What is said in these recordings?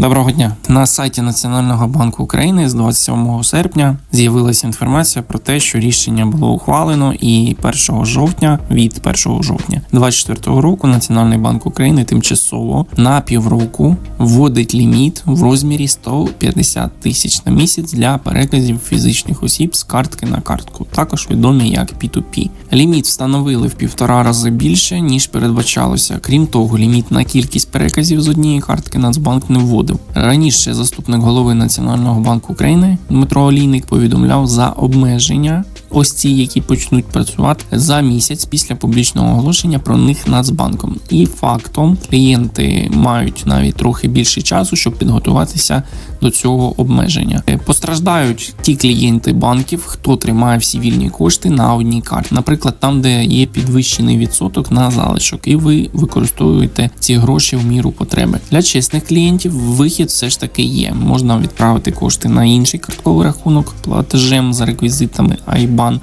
Доброго дня. На сайті Національного банку України з 27 серпня з'явилася інформація про те, що рішення було ухвалено, і 1 жовтня від 1 жовтня 2024 року Національний банк України тимчасово на півроку вводить ліміт в розмірі 150 тисяч на місяць для переказів фізичних осіб з картки на картку, також відомі як P2P. Ліміт встановили в півтора рази більше ніж передбачалося. Крім того, ліміт на кількість переказів з однієї картки Нацбанк не вводив. Раніше заступник голови Національного банку України Дмитро Олійник повідомляв за обмеження. Ось ці, які почнуть працювати за місяць після публічного оголошення про них Нацбанком. І фактом клієнти мають навіть трохи більше часу, щоб підготуватися до цього обмеження. Е, Постраждають ті клієнти банків, хто тримає всі вільні кошти на одній карті, наприклад, там, де є підвищений відсоток на залишок, і ви використовуєте ці гроші в міру потреби. Для чесних клієнтів вихід все ж таки є. Можна відправити кошти на інший картковий рахунок платежем за реквізитами IBAN.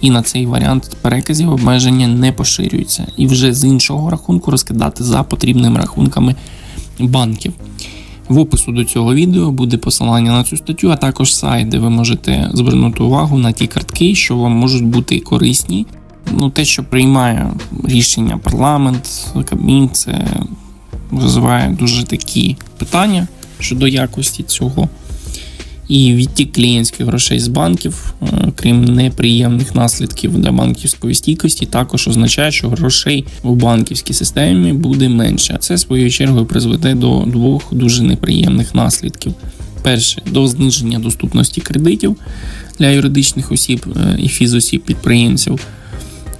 І на цей варіант переказів обмеження не поширюються, і вже з іншого рахунку розкидати за потрібними рахунками банків. В опису до цього відео буде посилання на цю статтю, а також сайт, де ви можете звернути увагу на ті картки, що вам можуть бути корисні. Ну, те, що приймає рішення парламент, Кабмін, це визиває дуже такі питання щодо якості цього. І відтік клієнтських грошей з банків, е, крім неприємних наслідків для банківської стійкості, також означає, що грошей у банківській системі буде менше. Це своєю чергою призведе до двох дуже неприємних наслідків. Перше до зниження доступності кредитів для юридичних осіб е, і фізосіб підприємців,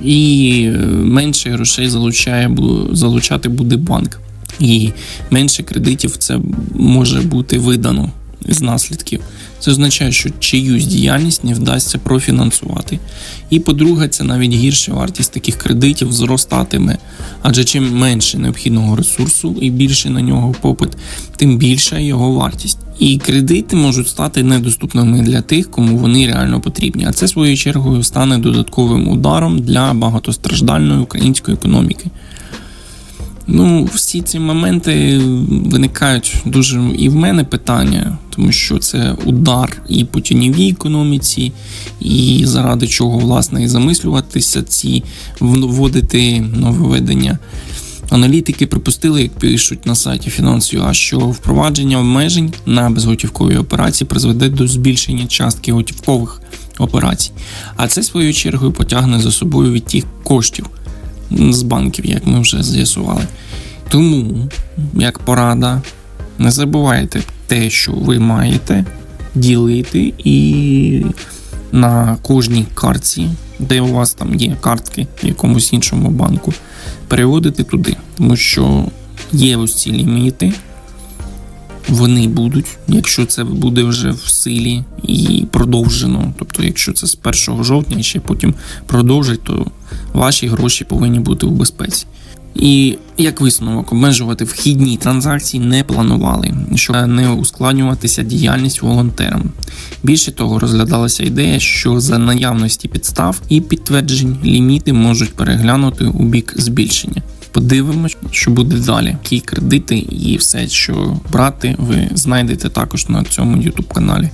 і е, менше грошей залучає залучати буде банк. І менше кредитів це може бути видано з наслідків. Це означає, що чиюсь діяльність не вдасться профінансувати. І по-друге, це навіть гірше вартість таких кредитів зростатиме. Адже чим менше необхідного ресурсу і більше на нього попит, тим більша його вартість. І кредити можуть стати недоступними для тих, кому вони реально потрібні. А це своєю чергою стане додатковим ударом для багатостраждальної української економіки. Ну, всі ці моменти виникають дуже і в мене питання, тому що це удар і по тіньовій економіці, і заради чого власне і замислюватися ці вводити нововведення. Аналітики припустили, як пишуть на сайті фінансів, що впровадження обмежень на безготівкові операції призведе до збільшення частки готівкових операцій. А це своєю чергою потягне за собою відтік коштів з банків, як ми вже з'ясували. Тому, як порада, не забувайте те, що ви маєте ділити, і на кожній картці, де у вас там є картки в якомусь іншому банку, переводити туди. Тому що є ось ці ліміти, вони будуть, якщо це буде вже в силі і продовжено. Тобто, якщо це з 1 жовтня і ще потім продовжить, то ваші гроші повинні бути у безпеці. І як висновок, обмежувати вхідні транзакції не планували, щоб не ускладнюватися діяльність волонтерам. Більше того, розглядалася ідея, що за наявності підстав і підтверджень ліміти можуть переглянути у бік збільшення. Подивимось, що буде далі. Які кредити і все, що брати, ви знайдете також на цьому YouTube каналі.